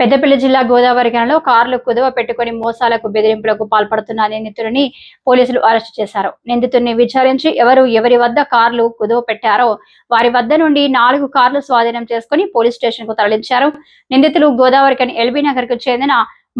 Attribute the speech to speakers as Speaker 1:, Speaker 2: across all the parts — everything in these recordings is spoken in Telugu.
Speaker 1: పెద్దపల్లి జిల్లా గోదావరి గనలో కార్లు కుదువ పెట్టుకుని మోసాలకు బెదిరింపులకు పాల్పడుతున్న నిందితుడిని పోలీసులు అరెస్టు చేశారు. నిందితుడిని విచారించి ఎవరు ఎవరి వద్ద కార్లు కుదువ పెట్టారో వారి వద్ద నుండి నాలుగు కార్లు స్వాధీనం చేసుకుని పోలీస్ స్టేషన్కు తరలించారు. నిందితులు గోదావరికని ఎల్బీ నగర్కు చెందిన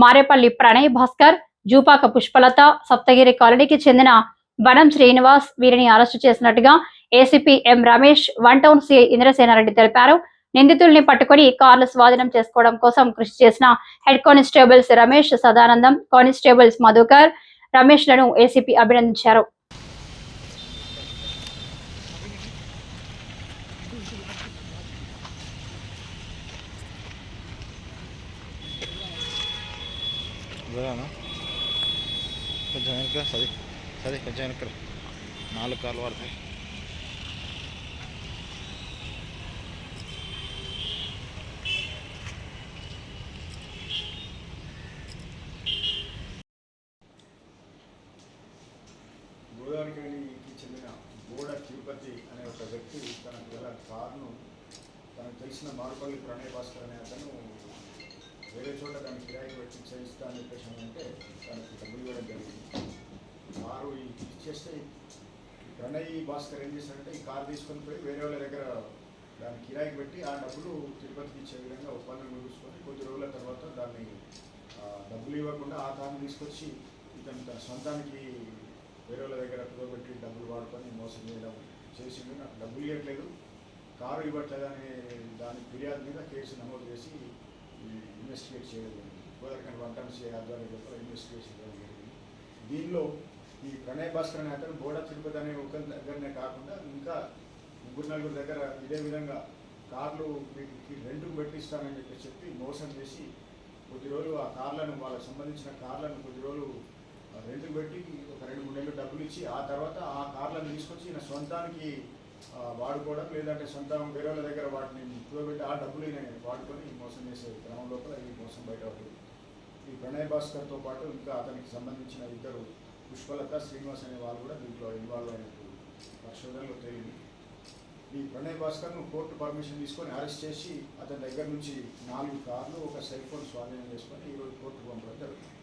Speaker 1: మారేపల్లి ప్రణయ్ భాస్కర్ జూపాక పుష్పలత సప్తగిరి కాలనీకి చెందిన వనం శ్రీనివాస్ వీరిని అరెస్టు చేసినట్టుగా ACP M Ramesh one town CI Indrasenareddy తెలిపారు. నిందితుల్ని పట్టుకొని కార్లు స్వాధీనం చేసుకోవడం కోసం కృషి చేసిన head constables Ramesh Sadanandam constables Madhukar రమేష్లను ACP అభినందించారు.
Speaker 2: కొంచెం వెనక సరే సరే కొంచెం వెనక నాలుగు కార్లు పడతాయి
Speaker 3: గోదావరికి చెందిన గోడ తిరుపతి అనే ఒక వ్యక్తి తనకు గల కారును తనకు తెలిసిన మారుపల్లి ప్రణయ్ భాస్కర్ అనే అతను వేరే చోట దాన్ని కిరాయికి వచ్చి చేయిస్తా అని చెప్పేసి అంటే తనకు డబ్బులు ఇవ్వడం జరిగింది. కారు ఇచ్చేస్తే ప్రణయ్ భాస్కర్ ఏం చేశారంటే ఈ కారు తీసుకొని పోయి వేరే వాళ్ళ దగ్గర దాన్ని కిరాయికి పెట్టి ఆ డబ్బులు తిరుపతికి ఇచ్చే విధంగా ఒప్పందం కుదుర్చుకొని కొద్ది రోజుల తర్వాత దాన్ని డబ్బులు ఇవ్వకుండా ఆ కారుని తీసుకొచ్చి ఇతను తన సొంతానికి వేరే వాళ్ళ దగ్గర పెట్టి డబ్బులు వాడుకొని మోసం చేయడం చేసింది నాకు డబ్బులు ఇవ్వట్లేదు. కారు ఇవ్వట్లేదు దాని ఫిర్యాదు మీద కేసు నమోదు చేసి ఈ ఇన్వెస్టిగేట్ చేయడం జరిగింది. గోదావరి వంటం సిఐ ఆధ్వర్యంలో ఇన్వెస్టిగేషన్ చేయడం జరిగింది. దీనిలో ఈ ప్రణయ్ భాస్కర్ అనే అతను గోడ తిరుపతి అనే ఒకరి దగ్గరనే కాకుండా ఇంకా ముగ్గురు నలుగురు దగ్గర ఇదే విధంగా కార్లు వీటికి రెంట్కు పెట్టిస్తానని చెప్పి చెప్పి మోసం చేసి కొద్ది రోజులు ఆ కార్లను వాళ్ళకి సంబంధించిన కార్లను కొద్ది రోజులు ఆ పెట్టి ఒక ఆ తర్వాత ఆ కార్లను తీసుకొచ్చి ఈయన సొంతానికి వాడుకోవడం లేదంటే సొంతం వేరే వాళ్ళ దగ్గర వాటిని కూడబెట్టి ఆ డబ్బులు వాడుకొని మోసం చేసే క్రమం లోపల ఈ మోసం బయటపడింది. ఈ ప్రణయ్ భాస్కర్తో పాటు ఇంకా అతనికి సంబంధించిన ఇద్దరు పుష్పలత శ్రీనివాస్ అనే వాళ్ళు కూడా దీంట్లో ఇన్వాల్వ్ అయినట్టు పరిశోధనలో తేలింది. ఈ ప్రణయ్ భాస్కర్ను కోర్టు పర్మిషన్ తీసుకొని అరెస్ట్ చేసి అతని దగ్గర నుంచి నాలుగు కార్లు ఒక సెల్ ఫోన్ స్వాధీనం చేసుకొని ఈరోజు కోర్టుకు పంపడం జరుగుతుంది.